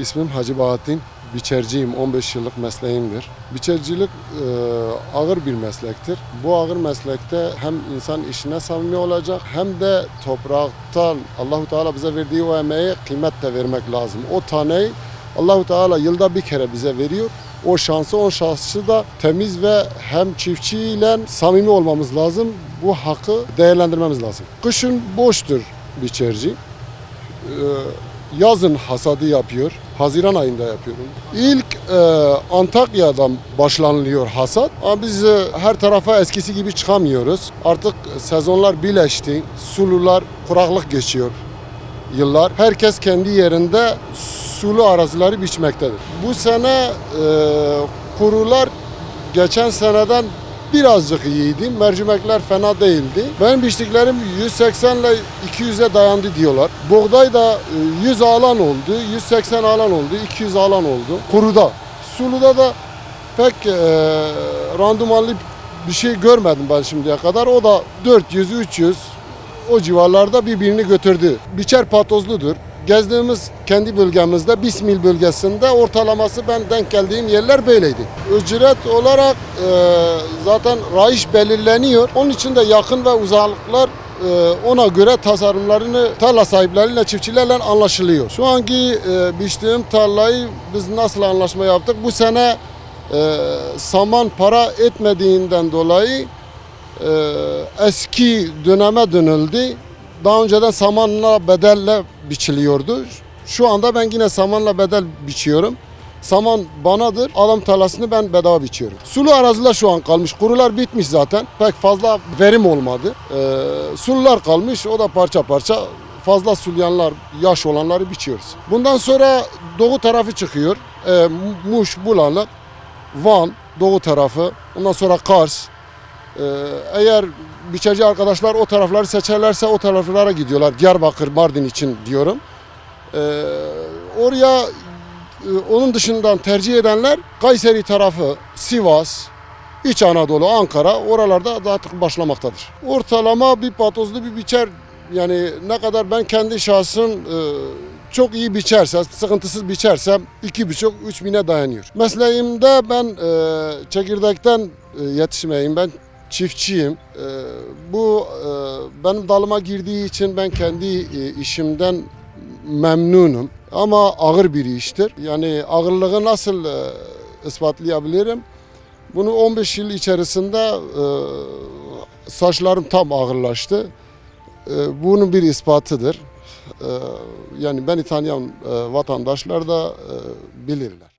İsmim Hacı Bahattin. Biçerciyim, 15 yıllık mesleğimdir. Biçercilik e, ağır bir meslektir. Bu ağır meslekte hem insan işine samimi olacak hem de topraktan Allahu Teala bize verdiği o emeğe kıymet de vermek lazım. O taneyi Allahu Teala yılda bir kere bize veriyor. O şansı, o şansı da temiz ve hem çiftçiyle samimi olmamız lazım. Bu hakkı değerlendirmemiz lazım. Kışın boştur biçerci. Ee, yazın hasadı yapıyor. Haziran ayında yapıyorum. İlk e, Antakya'dan başlanılıyor hasat. Ama biz e, her tarafa eskisi gibi çıkamıyoruz. Artık sezonlar birleşti. Sulular kuraklık geçiyor yıllar. Herkes kendi yerinde sulu arazileri biçmektedir. Bu sene e, kurular geçen seneden birazcık iyiydi. Mercimekler fena değildi. Benim biçtiklerim 180 ile 200'e dayandı diyorlar. Buğday da e, 100 alan oldu, 180 alan oldu, 200 alan oldu. Kuruda. Suluda da pek e, randımanlı bir şey görmedim ben şimdiye kadar. O da 400, 300 o civarlarda birbirini götürdü. Biçer patozludur. Gezdiğimiz kendi bölgemizde Bismil bölgesinde ortalaması ben denk geldiğim yerler böyleydi. Ücret olarak e, zaten raiş belirleniyor. Onun için de yakın ve uzaklıklar e, ona göre tasarımlarını tarla sahipleriyle, çiftçilerle anlaşılıyor. Şu anki e, biçtiğim tarlayı biz nasıl anlaşma yaptık? Bu sene e, saman para etmediğinden dolayı e, eski döneme dönüldü. Daha önceden samanla bedelle biçiliyordu. Şu anda ben yine samanla bedel biçiyorum. Saman banadır. Adam tarlasını ben bedava biçiyorum. Sulu araziler şu an kalmış. Kurular bitmiş zaten. Pek fazla verim olmadı. Ee, sulular kalmış. O da parça parça fazla sulayanlar, yaş olanları biçiyoruz. Bundan sonra doğu tarafı çıkıyor. Ee, Muş, Bulanık, Van, doğu tarafı. Ondan sonra Kars, eğer biçeci arkadaşlar o tarafları seçerlerse o taraflara gidiyorlar. Diyarbakır, Mardin için diyorum. Ee, oraya e, onun dışından tercih edenler Kayseri tarafı, Sivas, İç Anadolu, Ankara oralarda artık başlamaktadır. Ortalama bir patozlu bir biçer yani ne kadar ben kendi şahsım e, çok iyi biçerse, sıkıntısız biçersem iki buçuk, üç bine dayanıyor. Mesleğimde ben e, çekirdekten e, yetişmeyim. Ben çiftçiyim. E, bu e, benim dalıma girdiği için ben kendi e, işimden memnunum. Ama ağır bir iştir. Yani ağırlığı nasıl e, ispatlayabilirim? Bunu 15 yıl içerisinde saçlarım tam ağırlaştı. Bunun bir ispatıdır. Yani beni tanıyan vatandaşlar da bilirler.